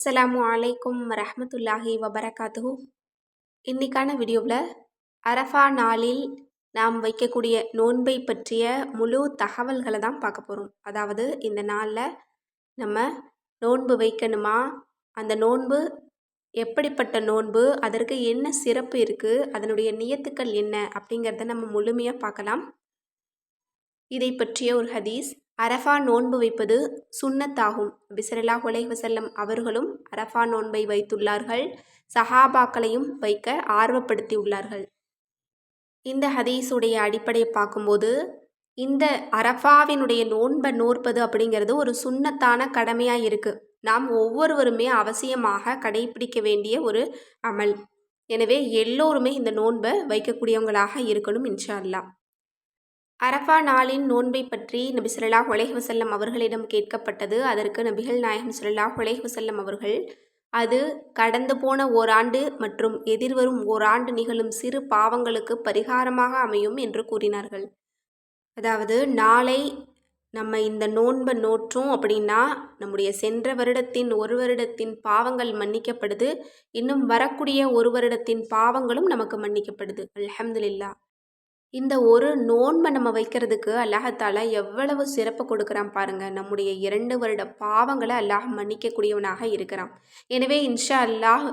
அஸ்ஸலாமு வலைக்கும் ரஹமத்துல்லாஹி வபரகாத்து இன்றைக்கான வீடியோவில் அரஃபா நாளில் நாம் வைக்கக்கூடிய நோன்பை பற்றிய முழு தகவல்களை தான் பார்க்க போகிறோம் அதாவது இந்த நாளில் நம்ம நோன்பு வைக்கணுமா? அந்த நோன்பு எப்படிப்பட்ட நோன்பு? அதற்கு என்ன சிறப்பு இருக்குது அதனுடைய நியத்துக்கள் என்ன? அப்படிங்கிறத நம்ம முழுமையாக பார்க்கலாம். இதை பற்றிய ஒரு ஹதீஸ். அரஃபா நோன்பு வைப்பது சுண்ணத்தாகும். பிசரலா வசல்லம் அவர்களும் அரஃபா நோன்பை வைத்துள்ளார்கள். சஹாபாக்களையும் வைக்க ஆர்வப்படுத்தி உள்ளார்கள் இந்த ஹதீஸுடைய அடிப்படையை பார்க்கும்போது இந்த அரஃபாவினுடைய நோன்பை நோற்பது அப்படிங்கிறது ஒரு சுண்ணத்தான கடமையாக இருக்குது நாம் ஒவ்வொருவருமே அவசியமாக கடைபிடிக்க வேண்டிய ஒரு அமல். எனவே எல்லோருமே இந்த நோன்பை வைக்கக்கூடியவங்களாக இருக்கணும் இன்ஷா அல்லா அரஃபா நாளின் நோன்பை பற்றி நபி சுல்லாஹ் உலஹ் வசல்லம் அவர்களிடம் கேட்கப்பட்டது. அதற்கு நபிகள் நாயகம் சுல்லாஹ் உலஹ் வசல்லம் அவர்கள் அது கடந்து போன ஓராண்டு மற்றும் எதிர்வரும் ஓராண்டு நிகழும் சிறு பாவங்களுக்கு பரிகாரமாக அமையும் என்று கூறினார்கள். அதாவது நாளை நம்ம இந்த நோன்பை நோற்றோம் அப்படின்னா நம்முடைய சென்ற வருடத்தின் ஒரு வருடத்தின் பாவங்கள் மன்னிக்கப்படுது. இன்னும் வரக்கூடிய ஒரு வருடத்தின் பாவங்களும் நமக்கு மன்னிக்கப்படுது. அலமதுல்லா இந்த ஒரு நோன்பை நம்ம வைக்கிறதுக்கு அல்லாஹத்தால எவ்வளவு சிறப்பு கொடுக்குறான் பாருங்க. நம்முடைய இரண்டு வருட பாவங்களை அல்லாஹ் மன்னிக்கக்கூடியவனாக இருக்கிறான். எனவே இன்ஷா அல்லாஹ்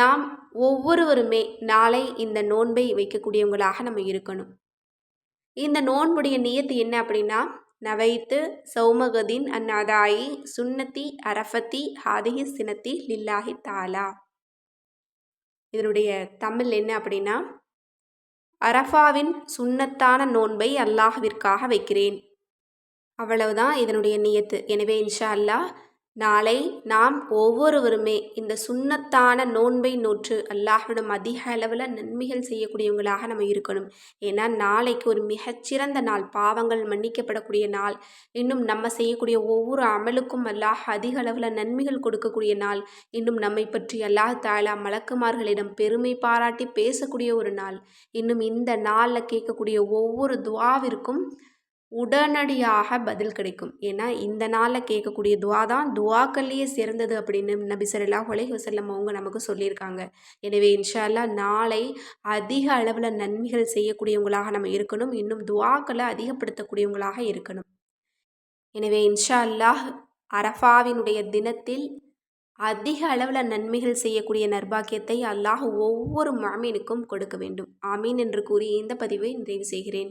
நாம் ஒவ்வொருவருமே நாளை இந்த நோன்பை வைக்கக்கூடியவங்களாக நம்ம இருக்கணும். இந்த நோன்புடைய நியத்து என்ன அப்படின்னா நவைத்து சௌமகதின் அந்நாதாயி சுன்னத்தி அரஃபத்தி ஹாதிஹி சினத்தி லில்லாஹி தாலா இதனுடைய தமிழ் என்ன அப்படின்னா அரஃபாவின் சுண்ணத்தான நோன்பை அல்லாஹ்விற்காக வைக்கிறேன். அவ்வளவுதான் இதனுடைய நியத்து. எனவே இன்ஷா அல்லாஹ் நாளை நாம் ஒவ்வொருவருமே இந்த சுண்ணத்தான நோன்பை நோற்று அல்லாஹிடம் அதிக அளவில் நன்மைகள் செய்யக்கூடியவங்களாக நம்ம இருக்கணும். ஏன்னா நாளைக்கு ஒரு மிகச்சிறந்த நாள் பாவங்கள் மன்னிக்கப்படக்கூடிய நாள் இன்னும் நம்ம செய்யக்கூடிய ஒவ்வொரு அமலுக்கும் அல்லாஹ் அதிக அளவில் நன்மைகள் கொடுக்கக்கூடிய நாள் இன்னும் நம்மை பற்றி அல்லாஹ் தாலா மலக்குமார்களிடம் பெருமை பாராட்டி பேசக்கூடிய ஒரு நாள் இன்னும் இந்த நாளில் கேட்கக்கூடிய ஒவ்வொரு துவாவிற்கும் உடனடியாக பதில் கிடைக்கும். ஏன்னா இந்த நாளில் கேட்கக்கூடிய துவா தான் துவாக்கள்லேயே சிறந்தது அப்படின்னு நபி சல்லா ஹொலை வசல்லம் அவங்க நமக்கு சொல்லியிருக்காங்க. எனவே இன்ஷால்லா நாளை அதிக அளவில் நன்மைகள் செய்யக்கூடியவங்களாக நம்ம இருக்கணும். இன்னும் துவாக்களை அதிகப்படுத்தக்கூடியவங்களாக இருக்கணும். எனவே இன்ஷா அல்லாஹ் அரஃபாவினுடைய தினத்தில் அதிக அளவில் நன்மைகள் செய்யக்கூடிய நர்பாக்கியத்தை அல்லாஹ் ஒவ்வொரு மாமீனுக்கும் கொடுக்க வேண்டும். ஆமீன் என்று கூறி இந்த பதிவை நிறைவு செய்கிறேன்.